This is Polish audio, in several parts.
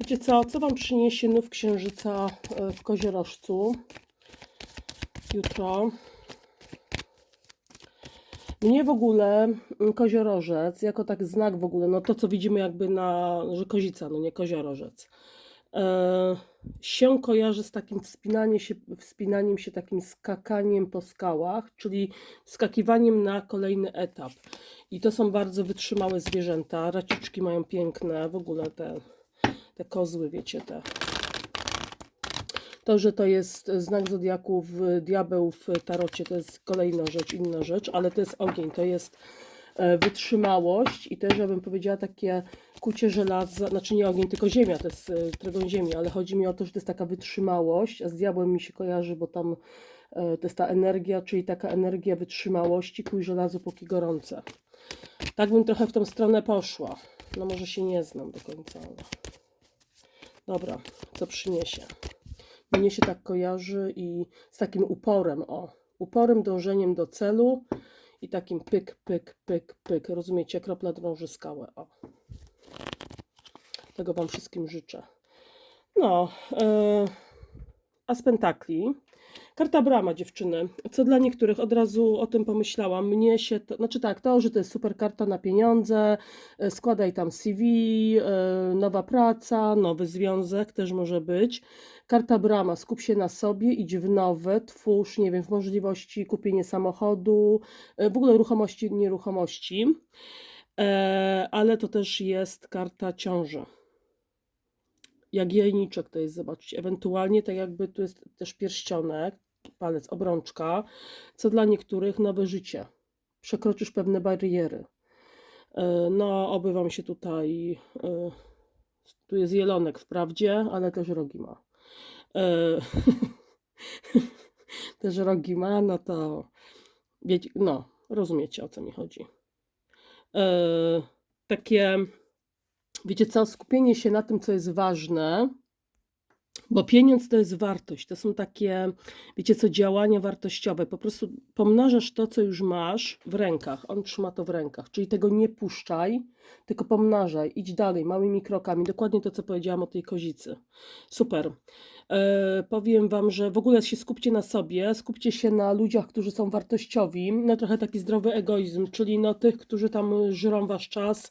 Wiecie co, co Wam przyniesie nów księżyca e, w Koziorożcu jutro? Mnie w ogóle mm, koziorożec, jako tak znak w ogóle, no to co widzimy jakby na, że kozica, no nie koziorożec, e, się kojarzy z takim wspinaniem się, wspinaniem się, takim skakaniem po skałach, czyli skakiwaniem na kolejny etap. I to są bardzo wytrzymałe zwierzęta, raciczki mają piękne, w ogóle te, te kozły, wiecie, te. To, że to jest znak zodiaku w diabeł w tarocie, to jest kolejna rzecz, inna rzecz, ale to jest ogień, to jest e, wytrzymałość i też, ja bym powiedziała, takie kucie żelaza, znaczy nie ogień, tylko ziemia, to jest e, trygon ziemi, ale chodzi mi o to, że to jest taka wytrzymałość, a z diabłem mi się kojarzy, bo tam e, to jest ta energia, czyli taka energia wytrzymałości, kuj żelazo póki gorące. Tak bym trochę w tą stronę poszła. No może się nie znam do końca, ale... Dobra, co przyniesie? Mnie się tak kojarzy i z takim uporem, o, uporem, dążeniem do celu i takim pyk, pyk, pyk, pyk. Rozumiecie? Kropla drąży skałę, o. Tego Wam wszystkim życzę. No, e, a z pentakli. Karta brama, dziewczyny. Co dla niektórych, od razu o tym pomyślałam. Mnie się to, znaczy tak, to, że to jest super karta na pieniądze, e, składaj tam CV, e, nowa praca, nowy związek też może być. Karta brama, skup się na sobie, idź w nowe, twórz, nie wiem, w możliwości kupienia samochodu, e, w ogóle ruchomości, nieruchomości. Ale to też jest karta ciąży jak jajniczek to jest, zobaczcie. Ewentualnie tak jakby tu jest też pierścionek, palec, obrączka, co dla niektórych nowe życie. Przekroczysz pewne bariery. E, No, oby wam się tutaj. e, Tu jest jelonek wprawdzie, ale też rogi ma. E, Też rogi ma, no to wiecie, no, rozumiecie o co mi chodzi. Takie wiecie co, skupienie się na tym, co jest ważne, bo pieniądz to jest wartość. To są takie, wiecie co, działania wartościowe. Po prostu pomnażasz to, co już masz w rękach. On trzyma to w rękach. Czyli tego nie puszczaj, tylko pomnażaj. Idź dalej, małymi krokami. Dokładnie to, co powiedziałam o tej kozicy. Super. E, powiem Wam, że w ogóle się skupcie na sobie, skupcie się na ludziach, którzy są wartościowi, no trochę taki zdrowy egoizm, czyli no tych, którzy tam żyrą Wasz czas,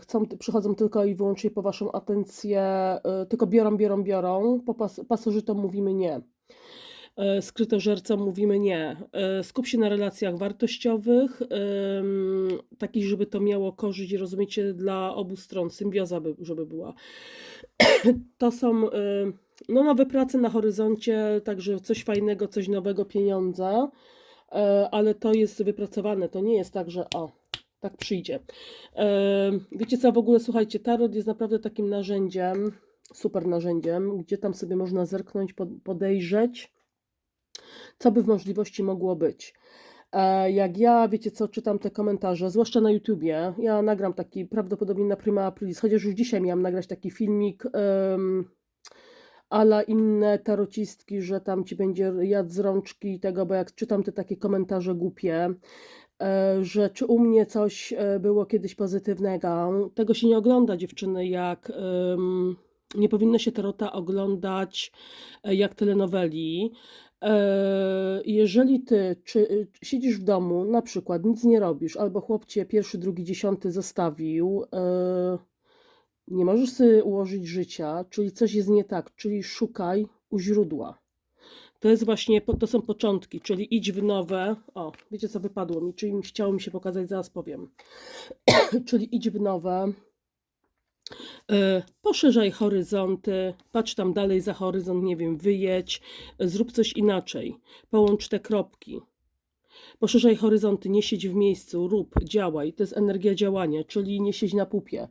chcą, przychodzą tylko i wyłącznie po Waszą atencję, e, tylko biorą, biorą, biorą, po pas, pasożytom mówimy nie. E, Skrytożercom mówimy nie. E, Skup się na relacjach wartościowych, takich, żeby to miało korzyść, rozumiecie, dla obu stron, symbioza, by, żeby była. To są e, no, nowe prace na horyzoncie, także coś fajnego, coś nowego, pieniądza, ale to jest wypracowane. To nie jest tak, że o, tak przyjdzie. Wiecie co, w ogóle słuchajcie, tarot jest naprawdę takim narzędziem, super narzędziem, gdzie tam sobie można zerknąć, pod- podejrzeć, co by w możliwości mogło być. E, Jak ja, wiecie co, czytam te komentarze, zwłaszcza na YouTubie, ja nagram taki prawdopodobnie na Prima Aprilis, chociaż już dzisiaj miałam nagrać taki filmik um, ala inne tarocistki, że tam ci będzie jad z rączki i tego, bo jak czytam te takie komentarze głupie, e, że czy u mnie coś e, było kiedyś pozytywnego, tego się nie ogląda dziewczyny, jak em, nie powinno się tarota oglądać jak telenoweli. E, Jeżeli ty czy, y, siedzisz w domu, na przykład nic nie robisz, albo chłop cię pierwszy, drugi, dziesiąty zostawił, e, nie możesz sobie ułożyć życia, czyli coś jest nie tak, czyli szukaj u źródła. To jest właśnie, to są początki, czyli idź w nowe. O, wiecie co wypadło mi, czyli chciało mi się pokazać, zaraz powiem. czyli idź w nowe, Poszerzaj horyzonty, patrz tam dalej za horyzont, nie wiem, wyjedź, e, zrób coś inaczej, połącz te kropki. Poszerzaj horyzonty, nie siedź w miejscu, rób, działaj. To jest energia działania, czyli nie siedź na pupie.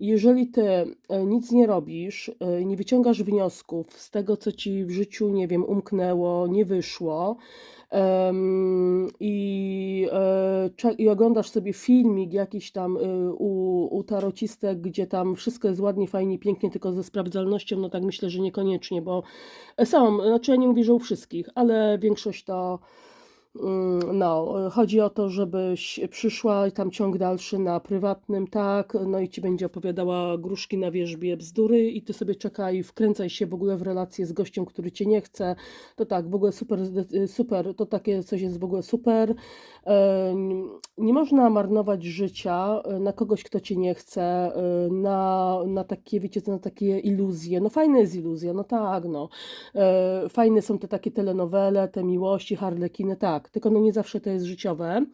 Jeżeli ty e, nic nie robisz, e, nie wyciągasz wniosków z tego, co ci w życiu, nie wiem, umknęło, nie wyszło, i, e, i oglądasz sobie filmik jakiś tam u, u tarocistek, gdzie tam wszystko jest ładnie, fajnie, pięknie, tylko ze sprawdzalnością, no tak myślę, że niekoniecznie, bo są, znaczy ja nie mówię, że u wszystkich, ale większość to No, e, chodzi o to, żebyś przyszła i tam ciąg dalszy na prywatnym, tak, no i ci będzie opowiadała gruszki na wierzbie bzdury i ty sobie czekaj, wkręcaj się w ogóle w relację z gościem, który cię nie chce. To tak, w ogóle super, super, to takie coś jest w ogóle super. Nie można marnować życia e, na kogoś, kto cię nie chce, e, na, na takie, wiecie, na takie iluzje. No fajna jest iluzja, no tak, no. E, Fajne są te takie telenowele, te miłości, harlekiny, tak, tylko no nie zawsze to jest życiowe.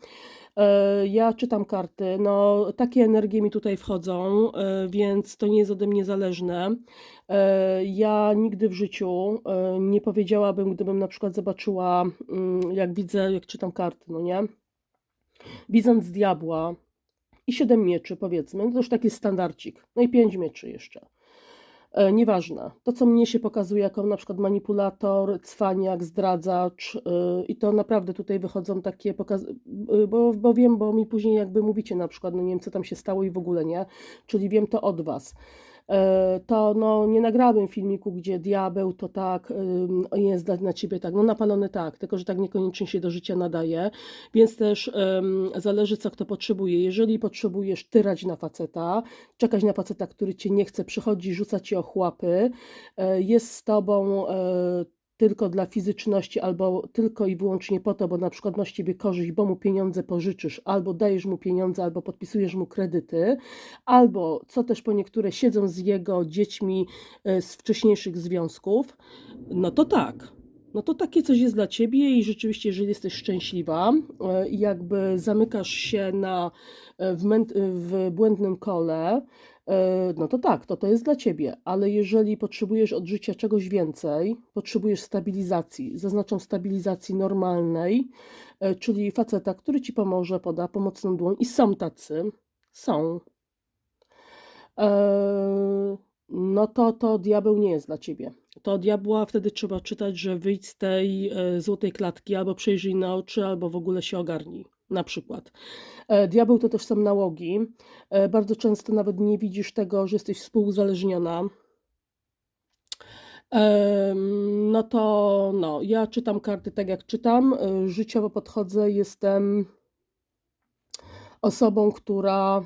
E, Ja czytam karty, no takie energie mi tutaj wchodzą, e, więc to nie jest ode mnie zależne. E, Ja nigdy w życiu nie powiedziałabym, gdybym na przykład zobaczyła, mm, jak widzę, jak czytam karty, no nie? Bizant diabła i siedem mieczy, powiedzmy, no to już taki standardcik, no i pięć mieczy jeszcze. E, Nieważne. To, co mnie się pokazuje jako na przykład manipulator, cwaniak, zdradzacz yy, i to naprawdę tutaj wychodzą takie pokazy, bo, bo wiem, bo mi później jakby mówicie na przykład, no nie wiem, co tam się stało i w ogóle nie, czyli wiem to od was. E, To no, nie nagrałabym filmiku, gdzie diabeł to tak jest na ciebie tak, no napalony tak, tylko że tak niekoniecznie się do życia nadaje, więc też ym, zależy co kto potrzebuje. Jeżeli potrzebujesz tyrać na faceta, czekać na faceta, który cię nie chce, przychodzi, rzuca ci ochłapy, e, jest z tobą e, tylko dla fizyczności, albo tylko i wyłącznie po to, bo na przykład ma z ciebie korzyść, bo mu pieniądze pożyczysz, albo dajesz mu pieniądze, albo podpisujesz mu kredyty, albo co też po niektóre siedzą z jego dziećmi e, z wcześniejszych związków, no to tak. No to takie coś jest dla ciebie i rzeczywiście, jeżeli jesteś szczęśliwa e, jakby zamykasz się na, e, w, w błędnym kole, no to tak, to to jest dla ciebie, ale jeżeli potrzebujesz od życia czegoś więcej, potrzebujesz stabilizacji, zaznaczam stabilizacji normalnej, e, czyli faceta, który ci pomoże, poda pomocną dłoń i są tacy, są, Eee, no to to diabeł nie jest dla ciebie. To diabła wtedy trzeba czytać, że wyjdź z tej e, złotej klatki, albo przejrzyj na oczy, albo w ogóle się ogarnij. Na przykład. E, Diabeł to też są nałogi. E, Bardzo często nawet nie widzisz tego, że jesteś współuzależniona. No to no, ja czytam karty tak jak czytam. E, Życiowo podchodzę, jestem osobą, która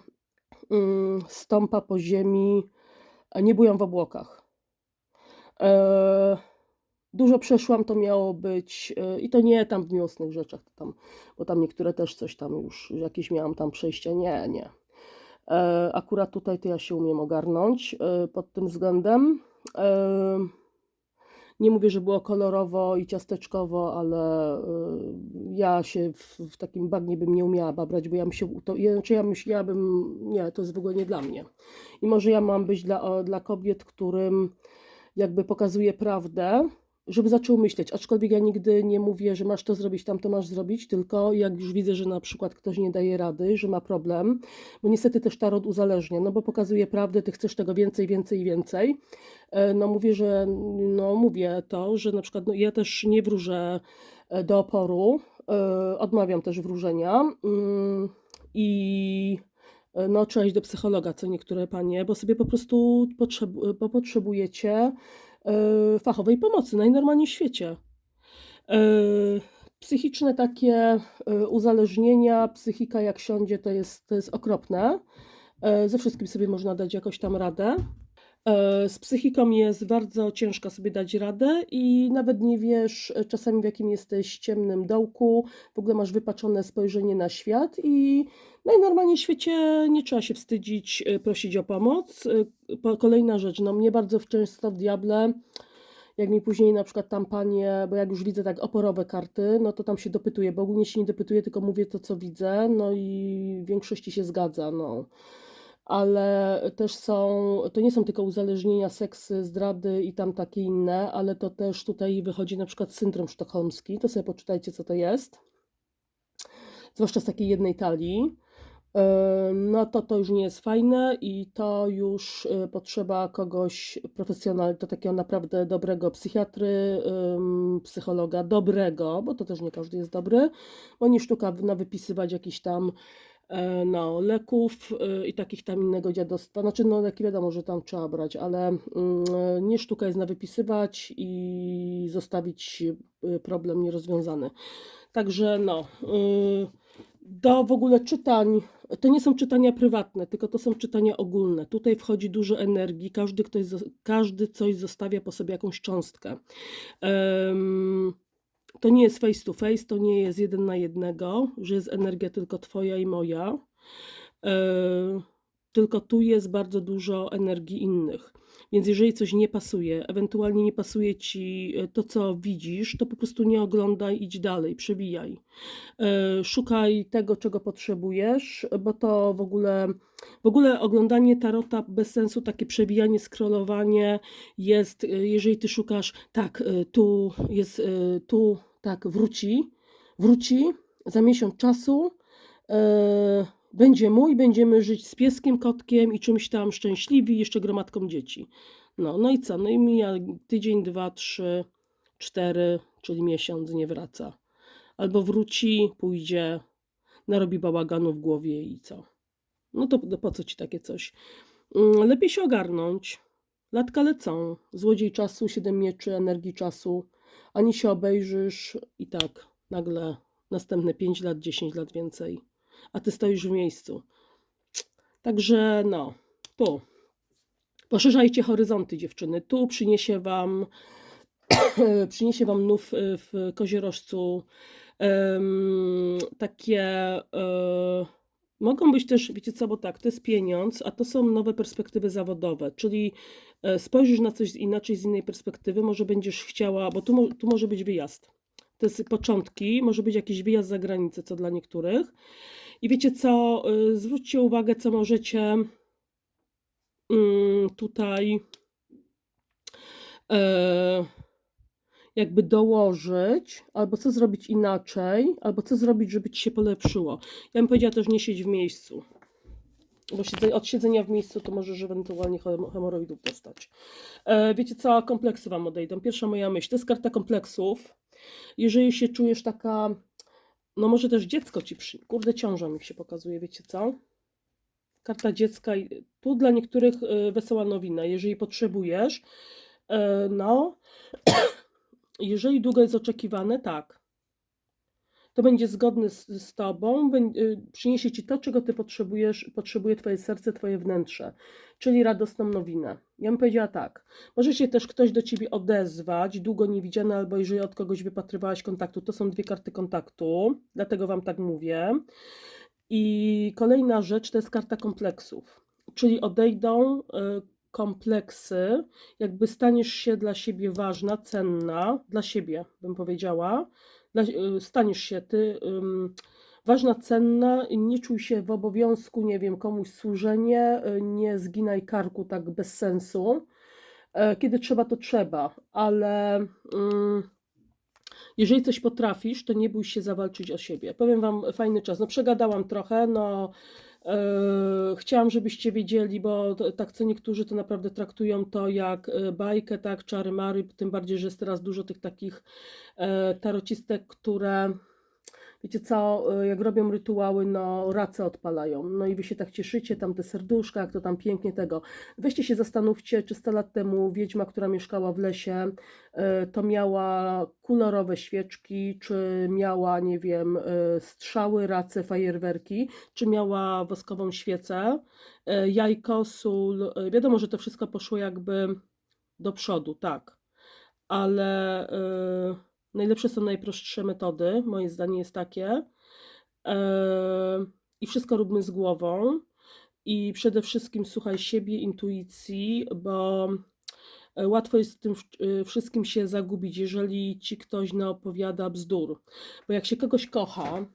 mm, stąpa po ziemi, nie bują w obłokach. Dużo przeszłam, to miało być, e, i to nie tam w miłosnych rzeczach, tam, bo tam niektóre też coś tam już, jakieś miałam tam przejścia, nie, nie. E, Akurat tutaj to ja się umiem ogarnąć e, pod tym względem. Nie mówię, że było kolorowo i ciasteczkowo, ale ja się w, w takim bagnie bym nie umiała babrać, bo ja bym się, to, znaczy ja myślałabym, nie, to jest w ogóle nie dla mnie. I może ja mam być dla, dla kobiet, którym jakby pokazuje prawdę, żeby zaczął myśleć. Aczkolwiek ja nigdy nie mówię, że masz to zrobić, tamto masz zrobić, tylko jak już widzę, że na przykład ktoś nie daje rady, że ma problem, bo niestety też tarot uzależnia, no bo pokazuje prawdę, ty chcesz tego więcej, więcej i więcej. E, No mówię, że no mówię to, że na przykład no, ja też nie wróżę e, do oporu, e, odmawiam też wróżenia mm, i no, trzeba iść do psychologa, co niektóre panie, bo sobie po prostu potrzebu- potrzebujecie fachowej pomocy najnormalniej w świecie. E, Psychiczne takie e, uzależnienia, psychika jak siądzie, to jest, to jest okropne. E, Ze wszystkim sobie można dać jakoś tam radę. E, Z psychiką jest bardzo ciężko sobie dać radę i nawet nie wiesz e, czasami w jakim jesteś ciemnym dołku, w ogóle masz wypaczone spojrzenie na świat i najnormalniej w świecie nie trzeba się wstydzić, e, prosić o pomoc. Po- Kolejna rzecz, no mnie bardzo często w Diable, jak mi później na przykład tam panie, bo jak już widzę tak oporowe karty, no to tam się dopytuję, bo ogólnie się nie dopytuję, tylko mówię to, co widzę, no i w większości się zgadza, no ale też są, to nie są tylko uzależnienia, seksy, zdrady i tam takie inne, ale to też tutaj wychodzi na przykład syndrom sztokholmski, to sobie poczytajcie, co to jest, zwłaszcza z takiej jednej talii, no to to już nie jest fajne i to już e, potrzeba kogoś profesjonalnego, takiego naprawdę dobrego psychiatry, psychologa, dobrego, bo to też nie każdy jest dobry, bo nie sztuka na wypisywać jakichś tam no, leków e, i takich tam innego dziadostwa. Znaczy, no leki wiadomo, że tam trzeba brać, ale mm, e, nie sztuka jest na wypisywać i zostawić e, problem nierozwiązany. Także no, do w ogóle czytań, to nie są czytania prywatne, tylko to są czytania ogólne. Tutaj wchodzi dużo energii, każdy, ktoś, każdy coś zostawia po sobie jakąś cząstkę. Em, to nie jest face to face, to nie jest jeden na jednego, że jest energia tylko twoja i moja. E, tylko tu jest bardzo dużo energii innych. Więc jeżeli coś nie pasuje, ewentualnie nie pasuje ci e, to, co widzisz, to po prostu nie oglądaj, idź dalej, przebijaj. E, Szukaj tego, czego potrzebujesz, bo to w ogóle, w ogóle oglądanie tarota bez sensu, takie przebijanie, scrollowanie jest, e, jeżeli ty szukasz, tak, tu jest, tu, tak, wróci, wróci za miesiąc czasu, e, będzie mój, będziemy żyć z pieskiem, kotkiem i czymś tam szczęśliwi, jeszcze gromadką dzieci. No, no i co? No i mija tydzień, dwa, trzy, cztery, czyli miesiąc, nie wraca. Albo wróci, pójdzie, narobi bałaganu w głowie i co? No to po co ci takie coś? Mm, Lepiej się ogarnąć. Latka lecą. Złodziej czasu, siedem mieczy, energii czasu. Ani się obejrzysz i tak nagle następne 5 lat, 10 lat więcej. A ty stoisz w miejscu. Także no, tu. Poszerzajcie horyzonty, dziewczyny. Tu przyniesie wam, przyniesie wam nów y, w koziorożcu em, takie. e, mogą być też, wiecie co, bo tak, to jest pieniądz, a to są nowe perspektywy zawodowe, czyli e, spojrzysz na coś inaczej z innej perspektywy, może będziesz chciała, bo tu, tu może być wyjazd. To jest początki, może być jakiś wyjazd za granicę, co dla niektórych. I wiecie co, y, zwróćcie uwagę, co możecie mm, tutaj e, jakby dołożyć, albo co zrobić inaczej, albo co zrobić, żeby ci się polepszyło. Ja bym powiedziała też nie siedź w miejscu. Bo od siedzenia w miejscu to możesz ewentualnie hem- hemoroidów dostać. E, wiecie co, kompleksy wam odejdą. Pierwsza moja myśl, to jest karta kompleksów. Jeżeli się czujesz taka, no może też dziecko ci przy... Kurde, ciąża mi się pokazuje, wiecie co? Karta dziecka. Tu dla niektórych e, wesoła nowina. Jeżeli potrzebujesz, e, no, jeżeli długo jest oczekiwane, tak. To będzie zgodny z, z tobą, y, przyniesie ci to, czego ty potrzebujesz, potrzebuje twoje serce, twoje wnętrze, czyli radosną nowinę. Ja bym powiedziała tak. Może się też ktoś do ciebie odezwać, długo niewidziany, albo jeżeli od kogoś wypatrywałaś kontaktu. To są dwie karty kontaktu, dlatego wam tak mówię. I kolejna rzecz to jest karta kompleksów, czyli odejdą y, kompleksy, jakby staniesz się dla siebie ważna, cenna, dla siebie bym powiedziała, staniesz się ty ważna, cenna, nie czuj się w obowiązku, nie wiem, komuś służenie, y, nie zginaj karku tak bez sensu. E, Kiedy trzeba, to trzeba, ale jeżeli coś potrafisz, to nie bój się zawalczyć o siebie. Powiem Wam, fajny czas. No przegadałam trochę, no chciałam, żebyście wiedzieli, bo tak co niektórzy to naprawdę traktują to jak e, bajkę, tak, czary mary, tym bardziej, że jest teraz dużo tych takich e, tarocistek, które Wiecie co, y, jak robią rytuały, no race odpalają. No i wy się tak cieszycie, tam te serduszka, jak to tam pięknie tego. Weźcie się zastanówcie, czy 100 lat temu wiedźma, która mieszkała w lesie, y, to miała kolorowe świeczki, czy miała, nie wiem, y, strzały, race, fajerwerki, czy miała woskową świecę, jajko, sól. Wiadomo, że to wszystko poszło jakby do przodu, tak. Ale y, najlepsze są najprostsze metody. Moje zdanie jest takie. E, I wszystko róbmy z głową. I przede wszystkim słuchaj siebie, intuicji, bo e, łatwo jest w tym y, wszystkim się zagubić, jeżeli ci ktoś naopowiada bzdur. Bo jak się kogoś kocha,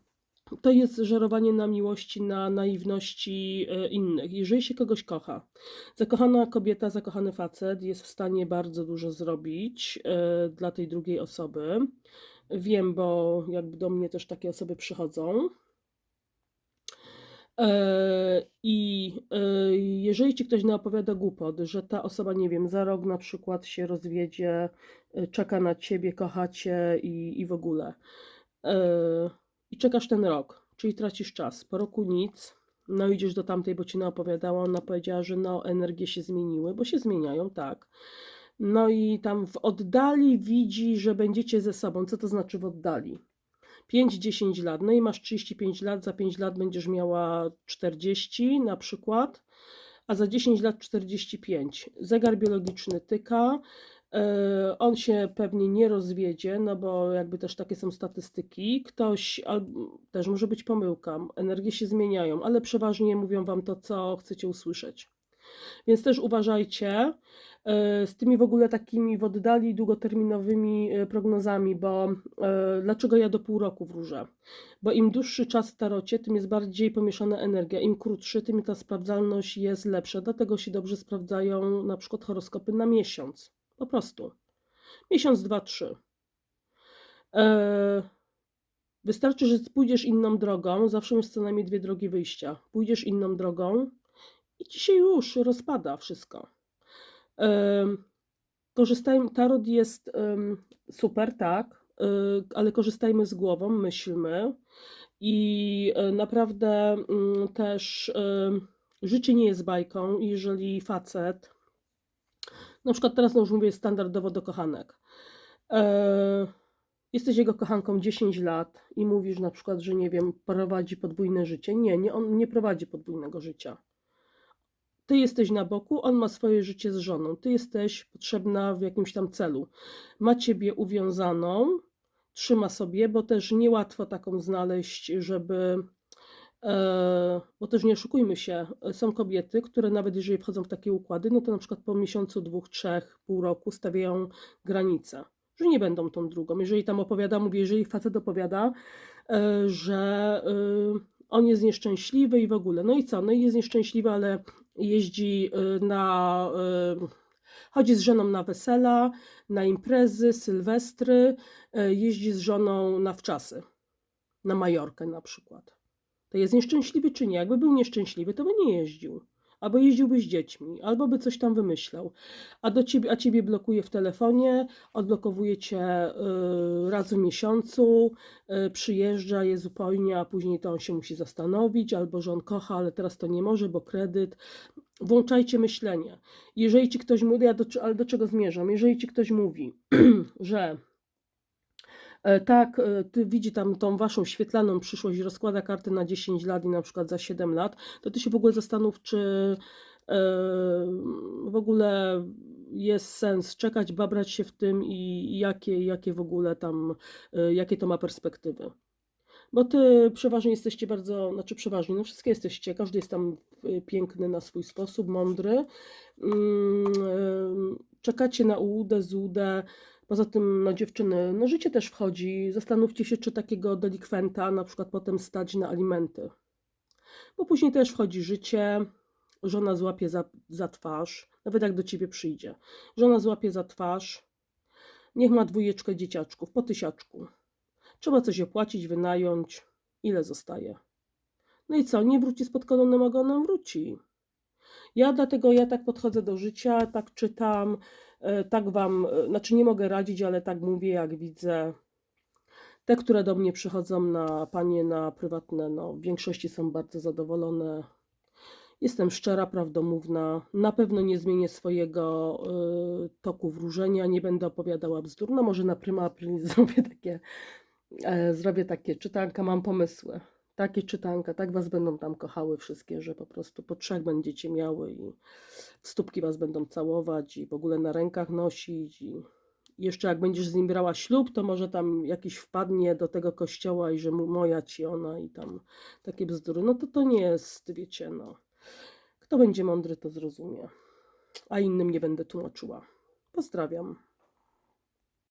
to jest żerowanie na miłości, na naiwności e, innych. Jeżeli się kogoś kocha, zakochana kobieta, zakochany facet jest w stanie bardzo dużo zrobić e, dla tej drugiej osoby. Wiem, bo jakby do mnie też takie osoby przychodzą. E, I jeżeli ci ktoś naopowiada głupot, że ta osoba, nie wiem, za rok na przykład się rozwiedzie, czeka na ciebie, kocha cię i, i w ogóle. I czekasz ten rok, czyli tracisz czas. Po roku nic. No idziesz do tamtej, bo ci naopowiadała, ona powiedziała, że no energie się zmieniły, bo się zmieniają, tak. No i tam w oddali widzi, że będziecie ze sobą. Co to znaczy w oddali? 5-10 lat. No i masz 35 lat, za 5 lat będziesz miała 40 na przykład, a za 10 lat 45. Zegar biologiczny tyka. E, On się pewnie nie rozwiedzie, no bo jakby też takie są statystyki. Ktoś, też może być pomyłka, energie się zmieniają, ale przeważnie mówią wam to, co chcecie usłyszeć. Więc też uważajcie e, z tymi w ogóle takimi w oddali długoterminowymi e, prognozami, bo dlaczego ja do pół roku wróżę? Bo im dłuższy czas w tarocie, tym jest bardziej pomieszana energia, im krótszy, tym ta sprawdzalność jest lepsza. Dlatego się dobrze sprawdzają na przykład horoskopy na miesiąc. Po prostu. Miesiąc, dwa, trzy. E, Wystarczy, że pójdziesz inną drogą, zawsze masz co najmniej dwie drogi wyjścia. Pójdziesz inną drogą i ci się już rozpada wszystko. Em, Korzystajmy, tarot jest super, tak, y, ale korzystajmy z głową, myślmy i e, naprawdę mm, też życie nie jest bajką, jeżeli facet, na przykład teraz no już mówię standardowo do kochanek, e, jesteś jego kochanką 10 lat i mówisz na przykład, że nie wiem, prowadzi podwójne życie. Nie, nie, on nie prowadzi podwójnego życia. Ty jesteś na boku, on ma swoje życie z żoną. Ty jesteś potrzebna w jakimś tam celu. Ma ciebie uwiązaną, trzyma sobie, bo też niełatwo taką znaleźć, żeby. E, bo też nie oszukujmy się, są kobiety, które nawet jeżeli wchodzą w takie układy, no to na przykład po miesiącu, dwóch, trzech, pół roku stawiają granice, że nie będą tą drugą. Jeżeli tam opowiada, mówię, jeżeli facet opowiada, e, że e, on jest nieszczęśliwy i w ogóle. No i co? No i jest nieszczęśliwy, ale jeździ na. Chodzi z żoną na wesela, na imprezy, sylwestry, jeździ z żoną na wczasy, na Majorkę na przykład. To jest nieszczęśliwy czy nie? Jakby był nieszczęśliwy, to by nie jeździł. Albo jeździłby z dziećmi, albo by coś tam wymyślał. A, do ciebie, a ciebie blokuje w telefonie, odblokowuje cię y, raz w miesiącu, y, przyjeżdża, je zupełnie, a później to on się musi zastanowić, albo że on kocha, ale teraz to nie może, bo kredyt. Włączajcie myślenie. Jeżeli ci ktoś mówi, ja do, ale do czego zmierzam? Jeżeli ci ktoś mówi, że tak, e, ty widzi tam tą waszą świetlaną przyszłość rozkłada karty na 10 lat i na przykład za 7 lat, to ty się w ogóle zastanów, czy e, w ogóle jest sens czekać, babrać się w tym i jakie, jakie w ogóle tam, e, jakie to ma perspektywy. Bo ty przeważnie jesteście bardzo, znaczy przeważnie, no wszystkie jesteście, każdy jest tam piękny na swój sposób, mądry. Mm, Czekacie na ułudę, złudę. Poza tym, no dziewczyny, no życie też wchodzi. Zastanówcie się, czy takiego delikwenta na przykład potem stać na alimenty. Bo później też wchodzi życie, żona złapie za, za twarz, nawet jak do ciebie przyjdzie. Żona złapie za twarz, niech ma dwójeczkę dzieciaczków, po tysiaczku. Trzeba coś opłacić, wynająć. Ile zostaje? No i co? Nie wróci spod kolonem ogonem? Wróci. Ja dlatego ja tak podchodzę do życia, tak czytam, tak wam, e, znaczy nie mogę radzić, ale tak mówię, jak widzę. Te, które do mnie przychodzą na panie na prywatne, no w większości są bardzo zadowolone. Jestem szczera, prawdomówna. Na pewno nie zmienię swojego y, toku wróżenia, nie będę opowiadała bzdur. No może na prima aprilis zrobię takie e, zrobię takie czytanka, mam pomysły. Takie czytanka, tak was będą tam kochały wszystkie, że po prostu po trzech będziecie miały i stópki was będą całować i w ogóle na rękach nosić i jeszcze jak będziesz z nim brała ślub, to może tam jakiś wpadnie do tego kościoła i że mu moja ci ona i tam takie bzdury. No to to nie jest, wiecie, no. Kto będzie mądry, to zrozumie. A innym nie będę tłumaczyła. Pozdrawiam.